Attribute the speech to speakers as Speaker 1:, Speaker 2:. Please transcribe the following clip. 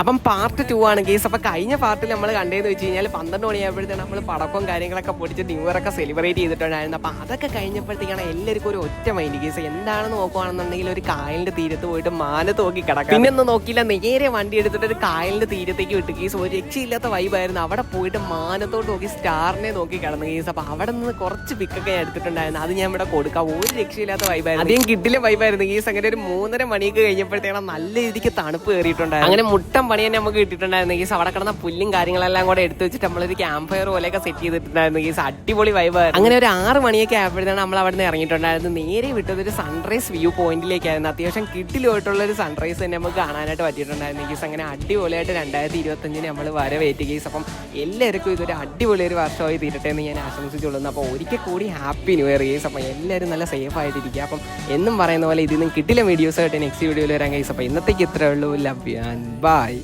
Speaker 1: അപ്പം part two ആണ് case അപ്പം കഴിഞ്ഞ പാർട്ടിൽ നമ്മൾ കണ്ടതെന്ന് വെച്ച് കഴിഞ്ഞാൽ പന്ത്രണ്ട് മണിയായപ്പോഴത്തേക്ക് നമ്മൾ പടക്കവും കാര്യങ്ങളൊക്കെ പൊടിച്ച് ന്യൂ ഇയറൊക്കെ സെലിബ്രേറ്റ് ചെയ്തിട്ടുണ്ടായിരുന്നു. അപ്പം അതൊക്കെ കഴിഞ്ഞപ്പോഴത്തേക്കാണ് എല്ലാവർക്കും ഒരു ഒറ്റ മൈൻഡ് കേസ് എന്താണെന്ന് നോക്കുവാണെന്നുണ്ടെങ്കിൽ ഒരു കായലിന്റെ തീരത്ത് പോയിട്ട് മാന തോക്കി കിടക്കാം. പിന്നെ ഒന്നും നോക്കിയില്ല നേരെ വണ്ടി എടുത്തിട്ട് ഒരു കായലിന്റെ തീരത്തേക്ക് വിട്ട് കേസ് ഒരു രക്ഷയില്ലാത്ത വൈബായിരുന്നു അവിടെ പോയിട്ട് മാനത്തോട്ട് നോക്കി സ്റ്റാറിനെ നോക്കി കിടന്നു കേസ് അപ്പം അവിടെ നിന്ന് കുറച്ച് പിക്കൊക്കെ ഞാൻ എടുത്തിട്ടുണ്ടായിരുന്നു. അത് ഞാൻ ഇവിടെ കൊടുക്കാം. ഒരു രക്ഷയില്ലാത്ത വൈബായിരുന്നു അധികം കിഡിലെ വൈബായിരുന്നു കേസ് അങ്ങനെ ഒരു മൂന്നര മണിയൊക്കെ കഴിഞ്ഞപ്പോഴത്തേക്കാണ് നല്ല രീതിക്ക് തണുപ്പ് കയറിയിട്ടുണ്ടായിരുന്നു അങ്ങനെ മുട്ടം പണി തന്നെ നമുക്ക് കിട്ടിയിട്ടുണ്ടായിരുന്നു. ഈ അവിടെ കിടന്ന പുല്ലും കാര്യങ്ങളെല്ലാം കൂടെ എടുത്തു വെച്ചിട്ട് നമ്മളൊരു ക്യാമ്പ് ഫയർ പോലെയൊക്കെ സെറ്റ് ചെയ്തിട്ടുണ്ടായിരുന്നു. ഈ അടിപൊളി വൈബായിരുന്നു അങ്ങനെ ഒരു ആറ് മണിയൊക്കെ ആയപ്പോഴത്തേക്കാണ് നമ്മൾ അവിടെ നിന്ന് ഇറങ്ങിയിട്ടുണ്ടായിരുന്നു. നേരെ വിട്ടത് ഒരു സൺറൈസ് വ്യൂ പോയിന്റിലേക്കായിരുന്നു അത്യാവശ്യം കിട്ടിലുമായിട്ടുള്ള ഒരു സൺറൈസ് തന്നെ നമുക്ക് കാണാനായിട്ട് പറ്റിയിട്ടുണ്ടായിരുന്നു. കേസ് അങ്ങനെ അടിപൊളിയായിട്ട് രണ്ടായിരത്തി ഇരുപത്തഞ്ചിന് നമ്മൾ വരവേറ്റ് ഗീസ് അപ്പം എല്ലാവർക്കും ഇതൊരു അടിപൊളി ഒരു വർഷമായി തീരട്ടെ എന്ന് ഞാൻ ആശംസിച്ചുകൊള്ളുന്നു. അപ്പോൾ ഒരിക്കൽ കൂടി ഹാപ്പി ന്യൂ ഇയർ ഗീസ് അപ്പം എല്ലാവരും നല്ല സേഫ് ആയിട്ടിരിക്കുക. അപ്പം എന്നും പറയുന്ന പോലെ ഇതിൽ നിന്നും കിട്ടില്ല വീഡിയോസ് ആയിട്ട് നെക്സ്റ്റ് വീഡിയോയിൽ വരാൻ ഗൈസ് അപ്പം ഇന്നത്തേക്ക് ഇത്രയേ ഉള്ളൂ. Love and by